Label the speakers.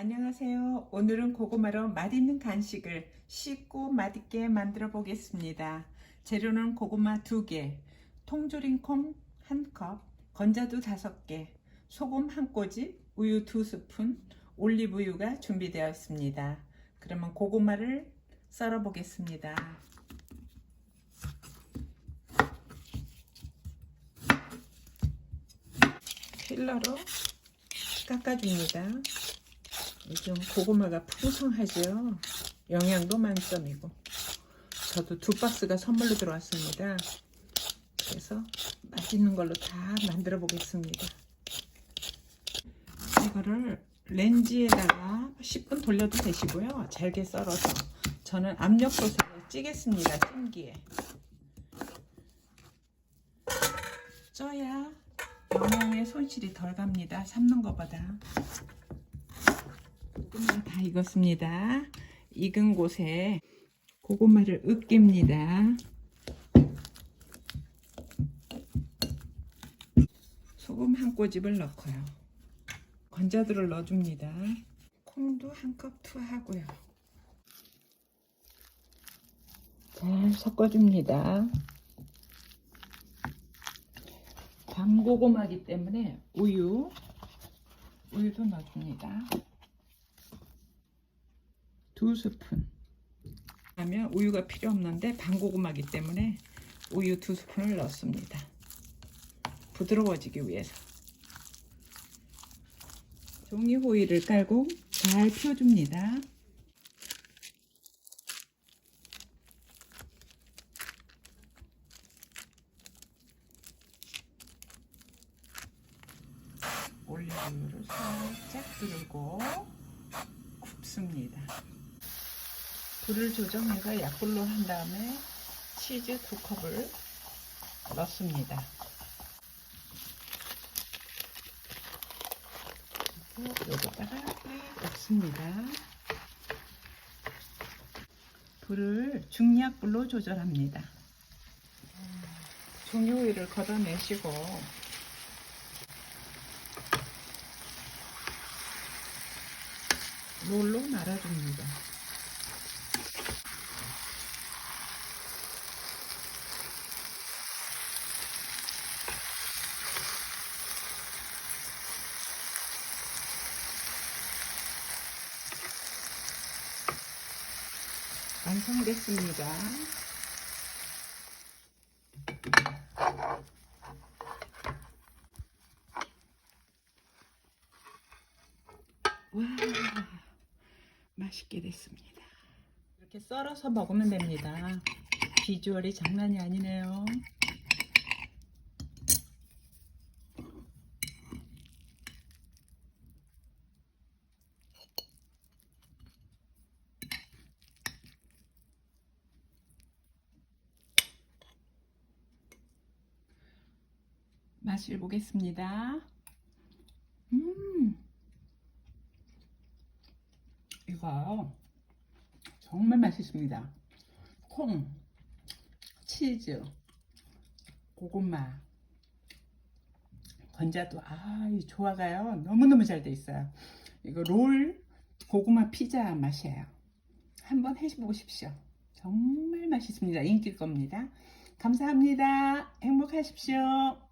Speaker 1: 안녕하세요. 오늘은 고구마로 맛있는 간식을 쉽고 맛있게 만들어 보겠습니다. 재료는 고구마 2개, 통조림 콩 1컵, 건자두 5개, 소금 1꼬집, 우유 2스푼, 올리브유가 준비되어 있습니다. 그러면 고구마를 썰어 보겠습니다. 필러로 깎아줍니다. 요즘 고구마가 풍성하죠. 영양도 만점이고. 저도 두 박스가 선물로 들어왔습니다. 그래서 맛있는 걸로 다 만들어 보겠습니다. 이거를 렌지에다가 10분 돌려도 되시고요. 잘게 썰어서 저는 압력솥에 찌겠습니다. 찜기에. 쪄야 영양의 손실이 덜 갑니다. 삶는 것보다. 고구마가 다 익었습니다. 익은 곳에 고구마를 으깁니다. 소금 한 꼬집을 넣고요. 건자두를 넣어줍니다. 콩도 한 컵 투하고요. 잘 섞어줍니다. 밤고구마기 때문에 우유, 우유도 넣어줍니다. 두 스푼. 하면 우유가 필요 없는데 밤고구마기 때문에 우유 두 스푼을 넣습니다. 부드러워지기 위해서. 종이 호일을 깔고 잘 펴줍니다. 올리브유를 살짝 두르고 굽습니다. 불을 조정해서 약불로 한 다음에 치즈 두 컵을 넣습니다. 여기다가 넣습니다. 불을 중약불로 조절합니다. 종이오일을 걷어내시고 롤로 말아줍니다. 완성됐습니다. 와, 맛있게 됐습니다. 이렇게 썰어서 먹으면 됩니다. 비주얼이 장난이 아니네요. 맛을 보겠습니다. 음, 이거 정말 맛있습니다. 콩, 치즈, 고구마, 건자도 아, 이 조화가요 너무너무 잘 돼 있어요. 이거 롤 고구마 피자 맛이에요. 한번 해보십시오. 정말 맛있습니다. 인기일 겁니다. 감사합니다. 행복하십시오.